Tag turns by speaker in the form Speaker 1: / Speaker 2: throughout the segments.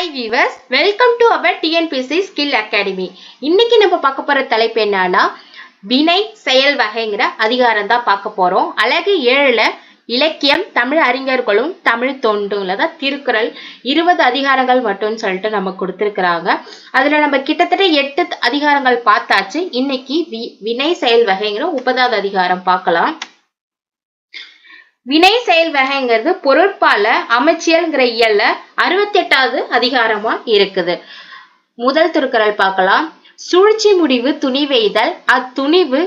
Speaker 1: Hi viewers welcome to our TNPSC skill academy இன்னைக்கு நம்ம பார்க்க போற தலைப்பு என்னன்னா வினை செயல் வகைங்கிற அதிகாரம் தான் பார்க்க போறோம். அழகு ஏழுல இலக்கியம் தமிழ் அறிஞர்களும் தமிழ் தொண்டுங்கள தான் திருக்குறள் இருபது அதிகாரங்கள் மட்டும்னு சொல்லிட்டு நம்ம கொடுத்துருக்குறாங்க. அதுல நம்ம கிட்டத்தட்ட எட்டு அதிகாரங்கள் பார்த்தாச்சு. இன்னைக்கு வி வினை செயல் வகைங்கிற முப்பதாவது அதிகாரம் பார்க்கலாம். வினை செயல் வகைங்கிறது பொருட்பால அமைச்சியல்ங்கிற இயல்ல அறுபத்தி எட்டாவது அதிகாரமா இருக்குது. முதல் திருக்குறள் பார்க்கலாம். சூழ்ச்சி முடிவு துணிவெய்தல் அத்துணிவு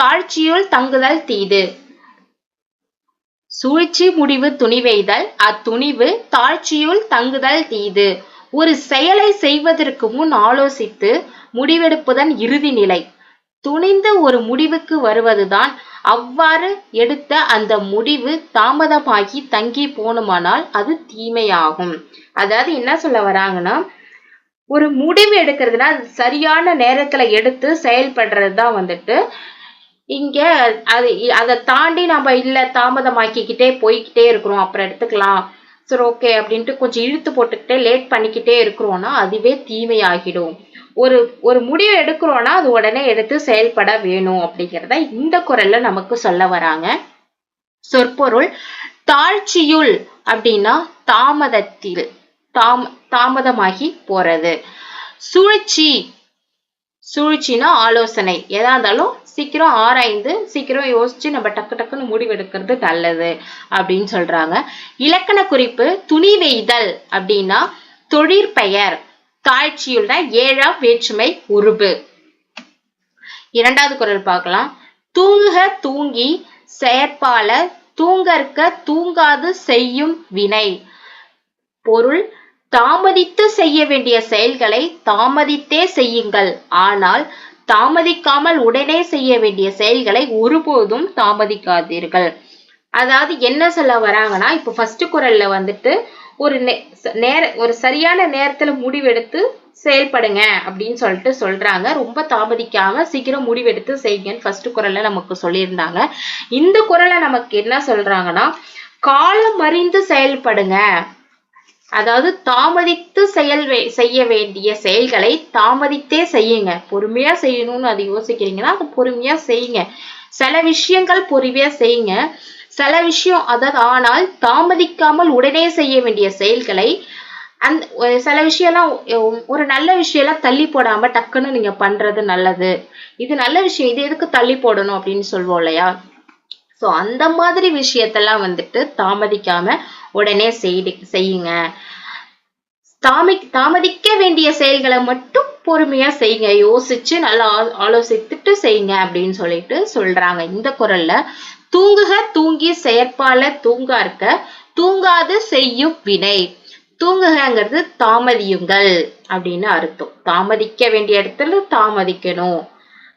Speaker 1: தாழ்ச்சியுள் தங்குதல் தீது. சூழ்ச்சி முடிவு துணிவெய்தல் அத்துணிவு தாழ்ச்சியுள் தங்குதல் தீது. ஒரு செயலை செய்வதற்கு முன் ஆலோசித்து முடிவெடுப்பதன் இறுதி நிலை. துணிந்து ஒரு முடிவுக்கு வருவதுதான் அவ்வாறு எடுத்த அந்த முடிவு தாமதமாகி தங்கி போனுமானால் அது தீமையாகும். அதாவது என்ன சொல்ல வராங்கன்னா ஒரு முடிவு எடுக்கிறதுனா சரியான நேரத்துல எடுத்து செயல்படுறது தான் வந்துட்டு இங்க அது அதை தாண்டி நம்ம இல்ல தாமதமாக்கிக்கிட்டே போய்கிட்டே இருக்கிறோம் அப்புறம் எடுத்துக்கலாம் சரி ஓகே அப்படின்ட்டு கொஞ்சம் இழுத்து போட்டுக்கிட்டே லேட் பண்ணிக்கிட்டே இருக்கிறோம்னா அதுவே தீமையாகிடும். ஒரு ஒரு முடிவு எடுக்கிறோம்னா அது உடனே எடுத்து செயல்பட வேணும் அப்படிங்கிறத இந்த குரல்ல நமக்கு சொல்ல வராங்க. சொற்பொருள் தாழ்ச்சியுள் அப்படின்னா தாமதத்தில் தாம தாமதமாகி போறது. சூழ்ச்சி சூழ்ச்சினா ஆலோசனை. எதா இருந்தாலும் சீக்கிரம் ஆராய்ந்து சீக்கிரம் யோசிச்சு நம்ம டக்கு டக்குன்னு முடிவெடுக்கிறது நல்லது அப்படின்னு சொல்றாங்க. இலக்கண குறிப்பு துணிவெய்தல் அப்படின்னா தொழிற்பெயர். காய்ச்சியுள்ள ஏழாம் வேற்றுமை உருபு. இரண்டாவது குரல் பார்க்கலாம். தூங்குக தூங்கி செயற்பால தூங்கற்க தூங்காது செய்யும் வினை. பொருள் தாமதித்து செய்ய வேண்டிய செயல்களை தாமதித்தே செய்யுங்கள். ஆனால் தாமதிக்காமல் உடனே செய்ய வேண்டிய செயல்களை ஒருபோதும் தாமதிக்காதீர்கள். அதாவது என்ன சொல்ல வராங்கன்னா இப்ப ஃபர்ஸ்ட் குரல்ல வந்துட்டு ஒரு நேர ஒரு சரியான நேரத்துல முடிவெடுத்து செயல்படுங்க அப்படின்னு சொல்லிட்டு சொல்றாங்க. ரொம்ப தாமதிக்காம சீக்கிரம் முடிவெடுத்து செய்யுங்கன்னு ஃபர்ஸ்ட் குரல்ல நமக்கு சொல்லியிருந்தாங்க. இந்த குரலை நமக்கு என்ன சொல்றாங்கன்னா காலம் அறிந்து செயல்படுங்க. அதாவது தாமதித்து செயல் செய்ய வேண்டிய செயல்களை தாமதித்தே செய்யுங்க. பொறுமையா செய்யணும்னு அது யோசிக்கிறீங்கன்னா அது பொறுமையா செய்யுங்க. சில விஷயங்கள் பொறுமையா செய்யுங்க. சில விஷயம் அதாவது ஆனால் தாமதிக்காமல் உடனே செய்ய வேண்டிய செயல்களை அந்த சில விஷயம்லாம் ஒரு நல்ல விஷயம்லாம் தள்ளி போடாம டக்குன்னு நீங்க பண்றது நல்லது. இது நல்ல விஷயம் இது எதுக்கு தள்ளி போடணும் அப்படின்னு சொல்லுவோம் இல்லையா? ஸோ அந்த மாதிரி விஷயத்தெல்லாம் வந்துட்டு தாமதிக்காம உடனே செய்து செய்யுங்க. தாமி தாமதிக்க வேண்டிய செயல்களை மட்டும் பொறுமையா செய்யுங்க. யோசிச்சு நல்லா ஆலோசித்துட்டு செய்யுங்க அப்படின்னு சொல்லிட்டு சொல்றாங்க. இந்த குரல்ல தூங்குக தூங்கி செயற்பால தூங்கார்க்க தூங்காது செய்யும் வினை. தூங்குகங்கிறது தாமதியுங்கள் அப்படின்னு அர்த்தம். தாமதிக்க வேண்டிய இடத்துல தாமதிக்கணும்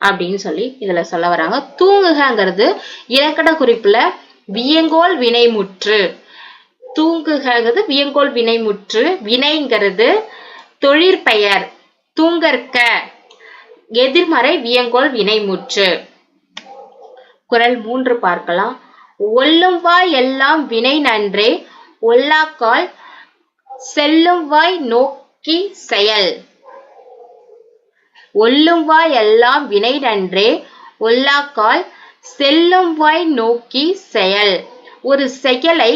Speaker 1: அப்படின்னு சொல்லி இதுல சொல்ல வராங்க. தூங்குகங்கிறது இலக்கண குறிப்புல வியங்கோல் வினைமுற்று. தூங்குகிறது வியங்கோல் வினைமுற்று. வினைங்கிறது தொழிற்பெயர். தூங்கற்க. எதிர்மறை வியங்கோல் வினைமுற்று. குரல் மூன்று பார்க்கலாம். ஒல்லும் வாய் எல்லாம் வினை நன்றே ஒல்லாக்கால் செல்லும் வாய் நோக்கி செயல். ஒல்லும் வாய் எல்லாம் வினை நன்றே ஒல்லாக்கால் செல்லும் வாய் நோக்கி செயல். ஒரு செயலை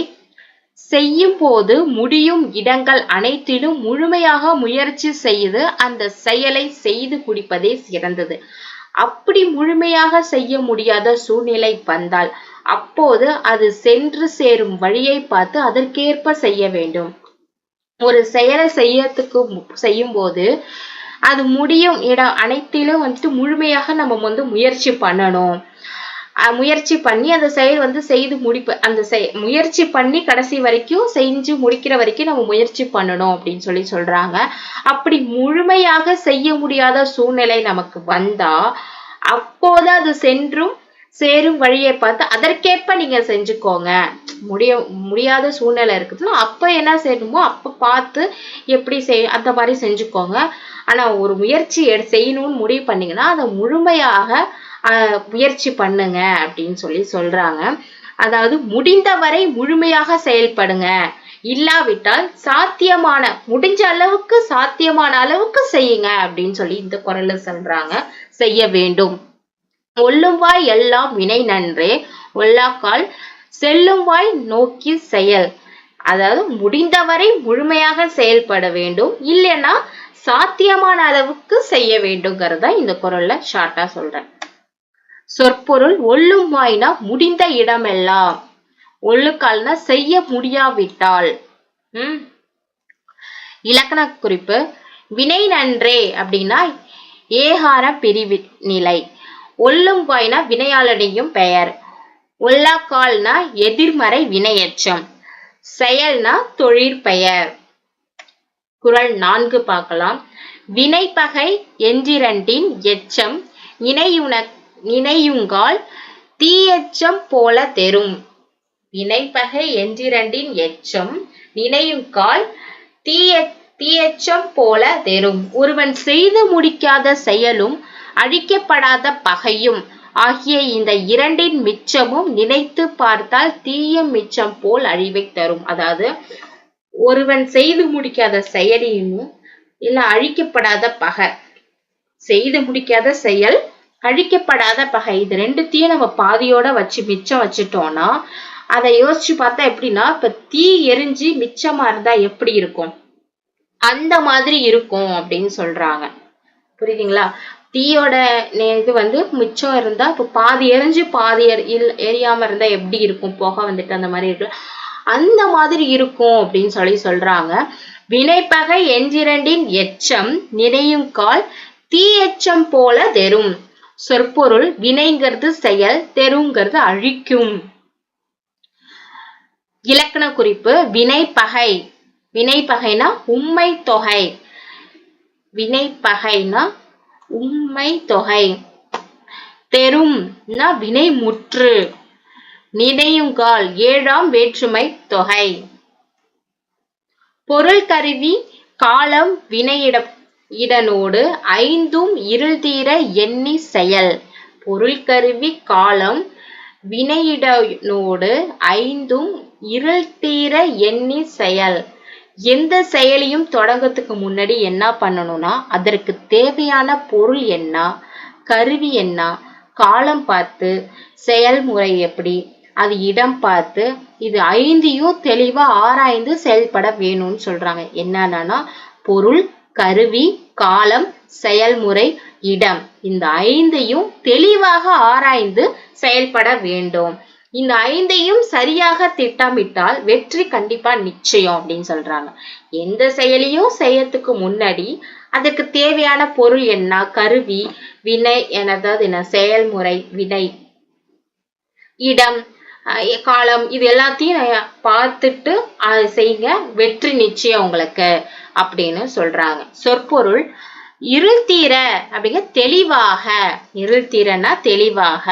Speaker 1: செய்யும் போது முடியும் இடங்கள் அனைத்திலும் முழுமையாக முயற்சி செய்து அந்த செயலை செய்து குடிப்பதே சிறந்தது. அப்படி முழுமையாக செய்ய முடியாத சூழ்நிலை வந்தால் அப்போது அது சென்று சேரும் வழியை பார்த்து அதற்கேற்ப செய்ய வேண்டும். ஒரு செயலை செய்யறதுக்கு செய்யும் போது அது முடியும் இடம் அனைத்திலும் வந்துட்டு முழுமையாக நம்ம வந்து முயற்சி பண்ணணும். முயற்சி பண்ணி அந்த செயல் வந்து செய்து முடிப்பு. அந்த செய் முயற்சி பண்ணி கடைசி வரைக்கும் செஞ்சு முடிக்கிற வரைக்கும் நம்ம முயற்சி பண்ணணும் அப்படின்னு சொல்லி சொல்றாங்க. அப்படி முழுமையாக செய்ய முடியாத சூழ்நிலை நமக்கு வந்தா அப்போது அது சென்றும் சேரும் வழியை பார்த்து அதற்கேற்ப நீங்க செஞ்சுக்கோங்க. முடிய முடியாத சூழ்நிலை இருக்குதுன்னா அப்ப என்ன செய்யணுமோ அப்ப பார்த்து எப்படி செய் அந்த மாதிரி செஞ்சுக்கோங்க. ஆனா ஒரு முயற்சி செய்யணும்னு முடிவு பண்ணீங்கன்னா அதை முழுமையாக முயற்சி பண்ணுங்க அப்படின்னு சொல்லி சொல்றாங்க. அதாவது முடிந்தவரை முழுமையாக செயல்படுங்க. இல்லாவிட்டால் சாத்தியமான முடிஞ்ச அளவுக்கு சாத்தியமான அளவுக்கு செய்யுங்க அப்படின்னு சொல்லி இந்த குரல்ல சொல்றாங்க. செய்ய வேண்டும். ஒல்லும் வாய் எல்லாம் வினை நன்றே. ஒல்லாக்கால் செல்லும் வாய் நோக்கி செயல். அதாவது முடிந்தவரை முழுமையாக செயல்பட வேண்டும். இல்லைன்னா சாத்தியமான அளவுக்கு செய்ய வேண்டுங்கிறத இந்த குரல்ல ஷார்ட்டா சொல்றேன். சொற்பொருள் ஒல்லும் வாய்னா முடிந்த இடமெல்லாம். ஒழுக்கால்னா செய்ய முடியாவிட்டால். உம் இலக்கண குறிப்பு வினை நன்றே அப்படின்னா ஏகார பிரிவு நிலை. ஒல்லும் வாய்னா வினையாளனையும் பெயர். ஒல்லாக்கால்னா எதிர்மறை வினையச்சம் செயல்னா தொழிற்பெயர் குரல் நான்கு பார்க்கலாம். வினைப்பகை எஞ்சிரண்டின் எச்சம் இணையுன நினையுங்கால் தீயச்சம் போல தெரும். வினைப்பகை என்றிரண்டின் எச்சம் நினையுங்கால் தீய தீயச்சம் போல தெரும். ஒருவன் செய்து முடிக்காத செயலும் அழிக்கப்படாத பகையும் ஆகிய இந்த இரண்டின் மிச்சமும் நினைத்து பார்த்தால் தீய மிச்சம் போல் அழிவை தரும். அதாவது ஒருவன் செய்து முடிக்காத செயலையும் இல்ல அழிக்கப்படாத பகை செய்து முடிக்காத செயல் அழிக்கப்படாத பகை. இது ரெண்டுத்தையும் நம்ம பாதியோட வச்சு மிச்சம் வச்சுட்டோம்னா அதை யோசிச்சு பார்த்தா எப்படின்னா இப்ப தீ எரிஞ்சு மிச்சமா இருந்தா எப்படி இருக்கும்? அந்த மாதிரி இருக்கும் அப்படின்னு சொல்றாங்க. புரியுதுங்களா? தீயோட இது வந்து மிச்சம் இருந்தா இப்போ பாதி எரிஞ்சு பாதி எரியாம இருந்தா எப்படி இருக்கும்? புகை வந்துட்டு அந்த மாதிரி இருக்கு அந்த மாதிரி இருக்கும் அப்படின்னு சொல்லி சொல்றாங்க. வினைப்பகை எஞ்சிரண்டின் எச்சம் நினையும் கால் தீ எச்சம் போல தெரும். சொற்பொருள் வினைங்கிறது செயல் தெருங்கிறது அழிக்கும். இலக்கண குறிப்பு வினை பகை வினை பகைனா உண்மை தொகை வினை பகைனா உண்மை தொகை தெரும் வினை முற்று நினையுங்கால் ஏழாம் வேற்றுமை தொகை. பொருள் கருவி காலம் வினையிட இடனோடு ஐந்தும் இருள் தீர எண்ணி செயல். பொருள் கருவி காலம் வினையிடனோடு ஐந்தும் இருள் தீர எண்ணி செயல். எந்த செயலையும் தொடங்கத்துக்கு முன்னாடி என்ன பண்ணணும்னா அதற்கு தேவையான பொருள் என்ன கருவி என்ன காலம் பார்த்து செயல்முறை எப்படி அது இடம் பார்த்து இது ஐந்தையும் தெளிவா ஆராய்ந்து செயல்பட வேணும்னு சொல்றாங்க. என்னன்னா பொருள் கருவி காலம் செயல்முறை இடம். இந்த ஐந்தையும் தெளிவாக ஆராய்ந்து செயல்பட வேண்டும். இந்த ஐந்தையும் சரியாக திட்டமிட்டால் வெற்றி கண்டிப்பா நிச்சயம் அப்படின்னு சொல்றாங்க. எந்த செயலையும் செய்யறதுக்கு முன்னாடி அதுக்கு தேவையான பொருள் என்ன? கருவி வினை எனதாவது என்ன? செயல்முறை வினை. இடம். காலம் இது எல்லாத்தையும் பார்த்துட்டு அதை செய்யுங்க வெற்றி நிச்சயம் உங்களுக்கு அப்படின்னு சொல்றாங்க. சொற்பொருள் இருள் தீர அப்படிங்க தெளிவாக. இருள் தீரனா தெளிவாக.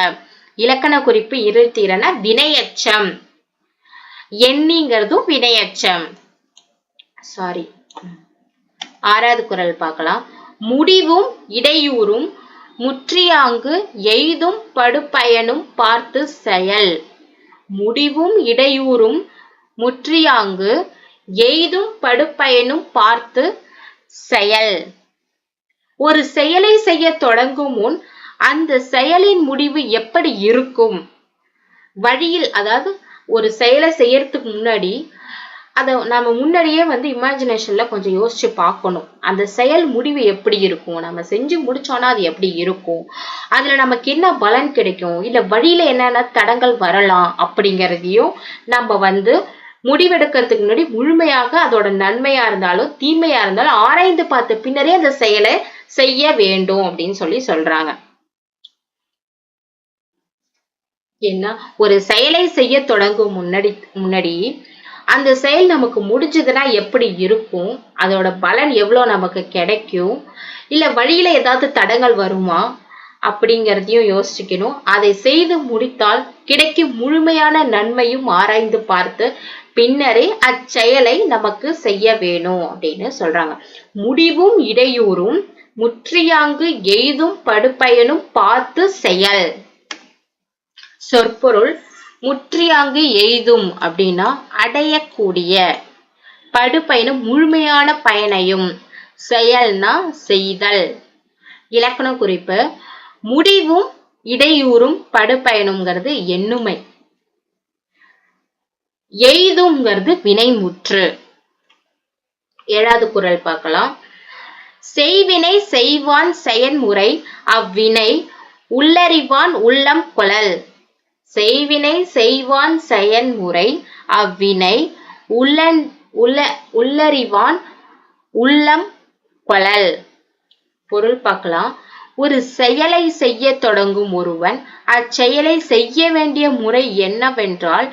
Speaker 1: இலக்கண குறிப்பு இருத்திறன வினையச்சம். எண்ணிங்கிறதும் வினையச்சம். சாரி ஆறாவது குரல் பார்க்கலாம். முடிவும் இடையூறும் முற்றியாங்கு எய்தும் படுப்பயனும் பார்த்து செயல். முடிவும் இடையூறும் முற்றியாங்கு எய்தும் படுபயனும் பார்த்து செயல். ஒரு செயலை செய்ய தொடங்கும் முன் அந்த செயலின் முடிவு எப்படி இருக்கும்? வழியில் அதாவது ஒரு செயலை செய்யறதுக்கு முன்னாடி அதை நம்ம முன்னாடியே வந்து இமேஜினேஷன்ல கொஞ்சம் யோசிச்சு பார்க்கணும். அந்த செயல் முடிவு எப்படி இருக்கும்? நம்ம செஞ்சு முடிச்சோன்னா அது எப்படி இருக்கும்? அதுல நமக்கு என்ன பலன் கிடைக்கும்? இல்ல வழியில என்னென்ன தடங்கள் வரலாம்? அப்படிங்கிறதையும் நம்ம வந்து முடிவெடுக்கிறதுக்கு முன்னாடி முழுமையாக அதோட நன்மையா இருந்தாலும் தீமையா இருந்தாலும் ஆராய்ந்து பார்த்த பின்னரே அந்த செயலை செய்ய வேண்டும் அப்படின்னு சொல்லி சொல்றாங்க. என்ன ஒரு செயலை செய்ய தொடங்கும் முன்னாடி முன்னாடி அந்த செயல் நமக்கு முடிஞ்சதுன்னா எப்படி இருக்கும்? அதோட பலன் எவ்வளவு நமக்கு கிடைக்கும்? இல்ல வழியில ஏதாவது தடங்கள் வருமா? அப்படிங்கிறதையும் யோசிக்கணும் அதை செய்து முடித்தால் கிடைக்கும் முழுமையான நன்மையும் ஆராய்ந்து பார்த்து பின்னரே அச்செயலை நமக்கு செய்ய வேணும் அப்படின்னு சொல்றாங்க. முடிவும் இடையூறும் முற்றியாங்கு எய்தும் படுப்பயனும் பார்த்து செயல். சொற்பொருள் முற்றியாங்கு எய்தும் அப்படின்னா அடையக்கூடிய. படுபயனும் முழுமையான பயனையும் செயல்னா செய்தல். இலக்கண குறிப்பு முடிவும் இடையூறும் படுபயனுங்கிறது எண்ணுமை. எய்துங்கிறது வினைமுற்று. ஏழாவது குரல் பார்க்கலாம். செய்வினை செய்வான் செயன்முறை அவ்வினை உள்ளறிவான் உள்ளம் கொளல். செய்வினை செய்வான் செயன்முறை அவ்வினை உள்ளன் உள்ள உள்ளறிவான் உள்ளம் கொழல் பொருள் பார்க்கலாம். ஒரு செயலை செய்ய தொடங்கும் ஒருவன் அச்செயலை செய்ய வேண்டிய முறை என்னவென்றால்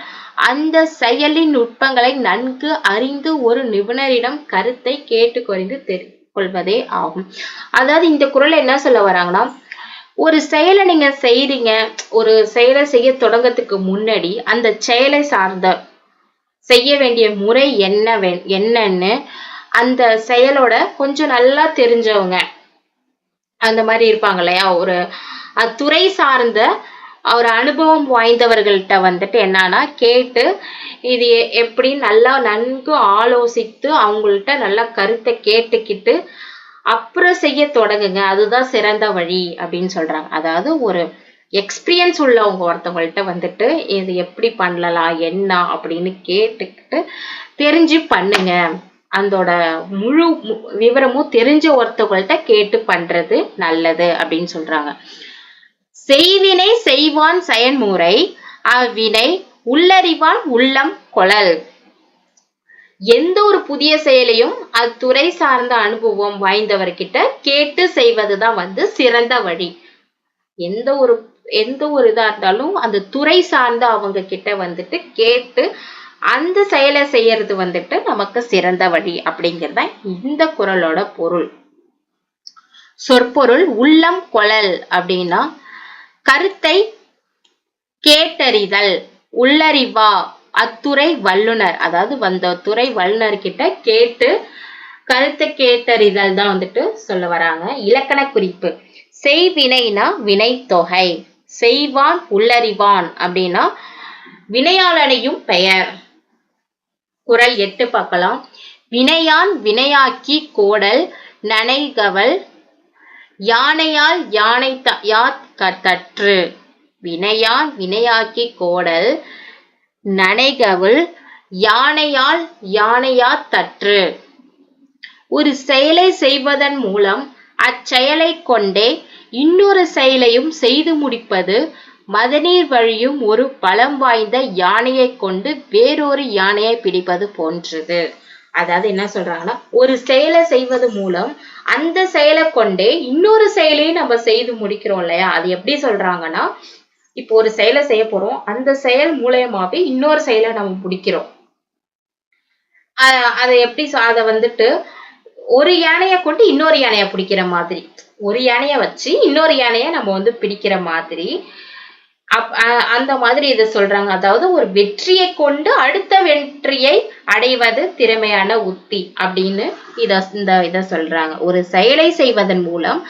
Speaker 1: அந்த செயலின் நுட்பங்களை நன்கு அறிந்து ஒரு நிபுணரிடம் கருத்தை கேட்டு குறைந்து தெரிந்து கொள்வதே ஆகும். அதாவது இந்த குரல் என்ன சொல்ல வராங்கன்னா ஒரு செயலை நீங்க செய்றீங்க ஒரு செயலை செய்ய தொடங்கத்துக்கு முன்னாடி அந்த செயலை சார்ந்த செய்ய வேண்டிய முறை என்ன என்னன்னு அந்த செயலோட கொஞ்சம் நல்லா தெரிஞ்சவங்க அந்த மாதிரி இருப்பாங்க இல்லையா? ஒரு துறை சார்ந்த ஒரு அனுபவம் வாய்ந்தவர்கள்ட்ட வந்துட்டு என்னன்னா கேட்டு இது எப்படி நல்லா நன்கு ஆலோசித்து அவங்கள்ட்ட நல்லா கருத்தை கேட்டுக்கிட்டு அப்புறம் செய்ய தொடங்குங்க. அதுதான் சிறந்த வழி அப்படின்னு சொல்றாங்க. அதாவது ஒரு எக்ஸ்பீரியன்ஸ் உள்ளவங்க ஒருத்தவங்கள்ட்ட வந்துட்டு இது எப்படி பண்ணலாம் என்ன அப்படின்னு கேட்டுக்கிட்டு தெரிஞ்சு பண்ணுங்க. அதோட முழு விவரமும் தெரிஞ்ச ஒருத்தவங்கள்ட்ட கேட்டு பண்றது நல்லது அப்படின்னு சொல்றாங்க. செய்வினை செய்வான் செயன்முறை அவ்வினை உள்ளறிவான் உள்ளம் கொழல். எந்த ஒரு புதிய செயலையும் அத்துறை சார்ந்த அனுபவம் வாய்ந்தவர்கிட்ட கேட்டு செய்வதுதான் வந்து சிறந்த வழி. எந்த ஒரு எந்த ஒரு இதா இருந்தாலும் அந்த துறை சார்ந்த அவங்க கிட்ட வந்துட்டு கேட்டு அந்த செயலை செய்யறது வந்துட்டு நமக்கு சிறந்த வழி அப்படிங்கிறத இந்த குரலோட பொருள். சொற்பொருள் உள்ளம் கொழல் அப்படின்னா கருத்தை கேட்டறிதல் உள்ளறிவா அத்துறை வல்லுனர் அதாவது வந்த துறை வல்லுனர் கிட்ட கேட்டு கருத்து கேட்டறிதல் தான் வந்துட்டு சொல்ல வராங்க. இலக்கண குறிப்பு. செய்வினைனா வினை தொகை செய்வான் உள்ளறிவான் அப்படின்னா வினையாளனையும் பெயர். குரல் எட்டு பார்க்கலாம். வினையான் வினையாக்கி கோடல் நனைகவல் யானையால் யானை தற்று. வினையான் வினையாக்கி கோடல் நனைகவுள் யானையால் யானையா தற்று. ஒரு செயலை செய்வதன் மூலம் அச்செயலை கொண்டே இன்னொரு செயலையும் செய்து முடிப்பது மதநீர் வழியும் ஒரு பலம் வாய்ந்த யானையை கொண்டு வேறொரு யானையை பிடிப்பது போன்றது. அதாவது என்ன சொல்றாங்கன்னா ஒரு செயலை செய்வது மூலம் அந்த செயலை கொண்டே இன்னொரு செயலையும் நம்ம செய்து முடிக்கிறோம் இல்லையா? அது எப்படி சொல்றாங்கன்னா இப்போ ஒரு செயலை செய்ய போறோம். அந்த செயல் மூலயமாவே இன்னொரு செயலை நம்ம பிடிக்கிறோம் அதை எப்படி அதை வந்துட்டு ஒரு யானையை கொண்டு இன்னொரு யானையை பிடிக்கிற மாதிரி. ஒரு யானையை வச்சு இன்னொரு யானைய நம்ம வந்து பிடிக்கிற மாதிரி. அப் அந்த மாதிரி இதை சொல்றாங்க. அதாவது ஒரு வெற்றியை கொண்டு அடுத்த வெற்றியை அடைவது திறமையான உத்தி அப்படின்னு இத இந்த இத சொல்றாங்க. ஒரு செயலை செய்வதன் மூலம்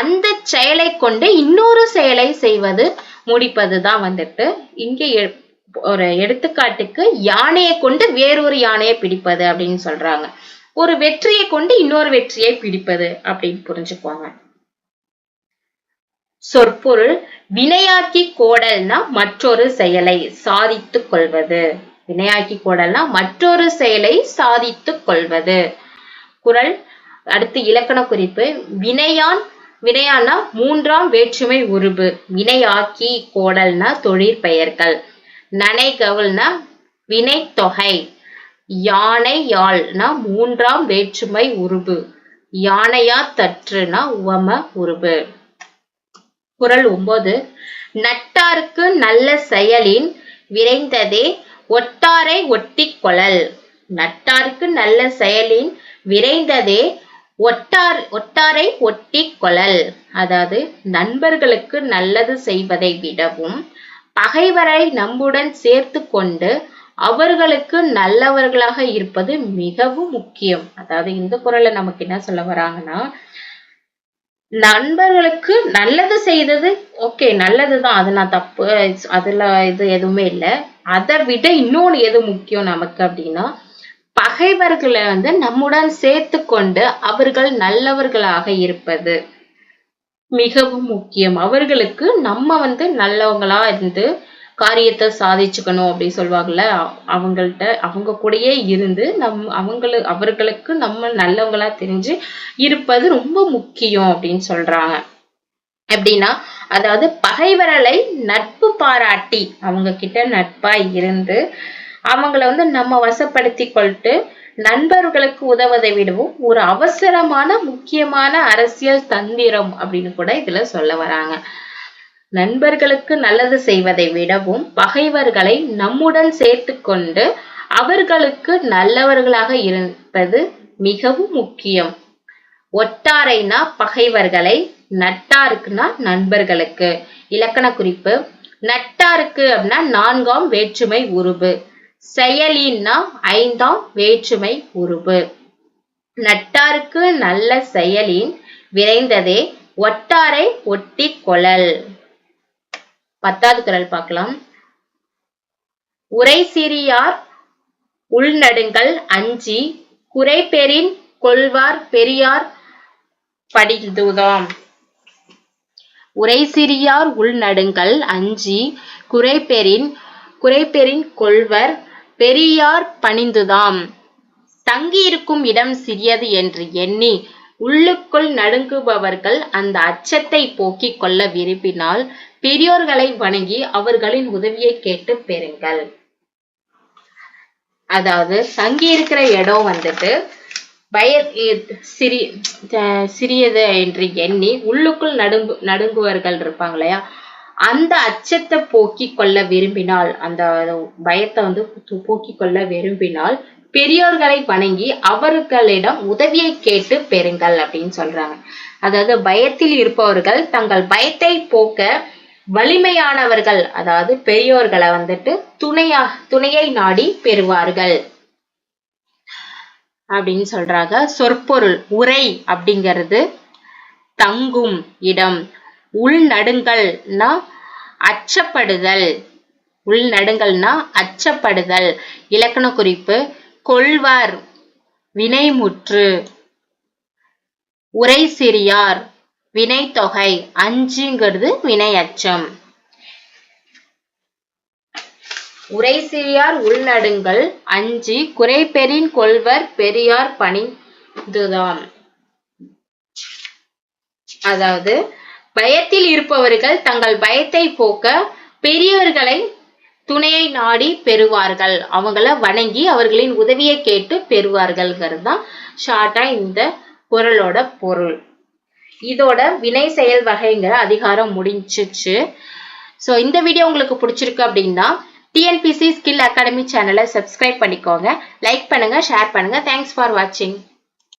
Speaker 1: அந்த செயலை கொண்டு இன்னொரு செயலை செய்வது முடிப்பது தான் வந்துட்டு. இங்கே ஒரு எடுத்துக்காட்டுக்கு யானையை கொண்டு வேறொரு யானையை பிடிப்பது அப்படின்னு சொல்றாங்க. ஒரு வெற்றியை கொண்டு இன்னொரு வெற்றியை பிடிப்பது அப்படின்னு புரிஞ்சுக்கோங்க சொற்பொருள் வினையாக்கி கோடல்னா மற்றொரு செயலை சாதித்துக் கொள்வது. வினையாக்கி கோடல்னா மற்றொரு செயலை சாதித்துக் கொள்வது. குரல் அடுத்து இலக்கண குறிப்பு வினையான் வினையானா மூன்றாம் வேற்றுமை உருபு. வினையாக்கி கோடல்னா தொழிற்பெயர்கள். நனைகவுள்னா வினை தொகை யானை யாழ்னா மூன்றாம் வேற்றுமை உருபு. யானையா தற்றுனா உவம உருபு. குரல் ஒன்பது நட்டார்க்கு நல்ல செயலின் விரைந்ததே ஒட்டாரை ஒட்டி கொழல். நட்டார்க்கு நல்ல செயலின் விரைந்ததே ஒட்டார் ஒட்டாரை ஒட்டி கொளல் அதாவது நண்பர்களுக்கு நல்லது செய்வதை விடவும் பகைவரை நம்புடன் சேர்த்து கொண்டு அவர்களுக்கு நல்லவர்களாக இருப்பது மிகவும் முக்கியம். அதாவது இந்த குரலை நமக்கு என்ன சொல்ல வராங்கன்னா நண்பர்களுக்கு நல்லது செய்தது ஓகே நல்லதுதான் அது நான் தப்பு அதுல இது எதுவுமே இல்லை. அதை விட இன்னொன்னு எது முக்கியம் நமக்கு அப்படின்னா பகைவர்களை வந்து நம்முடன் சேர்த்து கொண்டு அவர்கள் நல்லவர்களாக இருப்பது மிகவும் முக்கியம். அவர்களுக்கு நம்ம வந்து நல்லவங்களா இருந்து காரியத்தை சாதிச்சுக்கணும் அப்படின்னு சொல்லுவாங்கல்ல அவங்கள்ட்ட அவங்க கூடயே இருந்து நம் அவங்களு அவர்களுக்கு நம்ம நல்லவங்களா தெரிஞ்சு இருப்பது ரொம்ப முக்கியம் அப்படின்னு சொல்றாங்க. எப்படின்னா அதாவது பகைவரலை நட்பு பாராட்டி அவங்க கிட்ட நட்பா இருந்து அவங்கள வந்து நம்ம வசப்படுத்தி கொள்ட்டு நண்பர்களுக்கு உதவதை விடவும் ஒரு அவசரமான முக்கியமான அரசியல் தந்திரம் அப்படின்னு கூட இதுல சொல்ல வராங்க. நண்பர்களுக்கு நல்லது செய்வதை விடவும் பகைவர்களை நம்முடன் சேர்த்து கொண்டு அவர்களுக்கு நல்லவர்களாக இருப்பது மிகவும் முக்கியம். ஒட்டாரைனா பகைவர்களை நட்டாருக்குன்னா நண்பர்களுக்கு. இலக்கண குறிப்பு நட்டாருக்கு அப்படின்னா நான்காம் வேற்றுமை உருபு. செயலின்னா ஐந்தாம் வேற்றுமை உருபு நட்டாருக்கு நல்ல செயலின் விரைந்ததே ஒட்டாரை ஒட்டி கொழல். பத்தாவது குரல் பார்க்கலாம். உரை சிறியார் உள்நடுங்கள் அஞ்சி குறைபெறின் கொள்வார் பெரியார் படிதுதாம். உரை சிறியார் உள்நடுங்கள் அஞ்சி குறைபெறின் குறைபெறின் கொள்வர் பெரியார் பணிந்துதாம். தங்கியிருக்கும் இடம் சிறியது என்று எண்ணி உள்ளுக்குள் நடுங்குபவர்கள் அந்த அச்சத்தை போக்கிக் கொள்ள விரும்பினால் பெரியோர்களை வணங்கி அவர்களின் உதவியை கேட்டு பெறுங்கள். அதாவது தங்கி இருக்கிற இடம் வந்துட்டு பய சிறி சிறியது என்று எண்ணி உள்ளுக்குள் நடுங்கு நடுங்குவர்கள் இருப்பாங்க இல்லையா? அந்த அச்சத்தை போக்கிக் கொள்ள விரும்பினால் அந்த பயத்தை வந்து போக்கிக் கொள்ள விரும்பினால் பெரியோர்களை வணங்கி அவர்களிடம் உதவியை கேட்டு பெறுங்கள் அப்படின்னு சொல்றாங்க. அதாவது பயத்தில் இருப்பவர்கள் தங்கள் பயத்தை போக்க வலிமையானவர்கள் அதாவது பெரியோர்களை வந்துட்டு துணையா துணையை நாடி பெறுவார்கள் அப்படின்னு சொல்றாங்க. சொற்பொருள் உரை அப்படிங்கிறது தங்கும் இடம். உள்நடுங்கள்னா அச்சப்படுதல். உள்நடுங்கள்னா அச்சப்படுதல். இலக்கண குறிப்பு கொள்வர் வினைமுற்று உரை சிறியார் வினைத்தொகை அஞ்சுங்கிறது வினையச்சம். உரை சிறியார் உள்நடுங்கள் அஞ்சி குறைபெறின் கொள்வர் பெரியார் பணிந்துதாம். அதாவது பயத்தில் இருப்பவர்கள் தங்கள் பயத்தை போக்க பெரியவர்களை துணையை நாடி பெறுவார்கள். அவங்கள வணங்கி அவர்களின் உதவியை கேட்டு பெறுவார்கள்ங்கிறது தான் ஷார்ட்டா இந்த குரலோட பொருள். இதோட வினை செயல் வகைங்கிற அதிகாரம் முடிஞ்சிச்சு. ஸோ இந்த வீடியோ உங்களுக்கு பிடிச்சிருக்கு அப்படின்னா டிஎன்பிசி ஸ்கில் அகாடமி சேனலை சப்ஸ்கிரைப் பண்ணிக்கோங்க. லைக் பண்ணுங்க ஷேர் பண்ணுங்க. தேங்க்ஸ் ஃபார் வாட்சிங்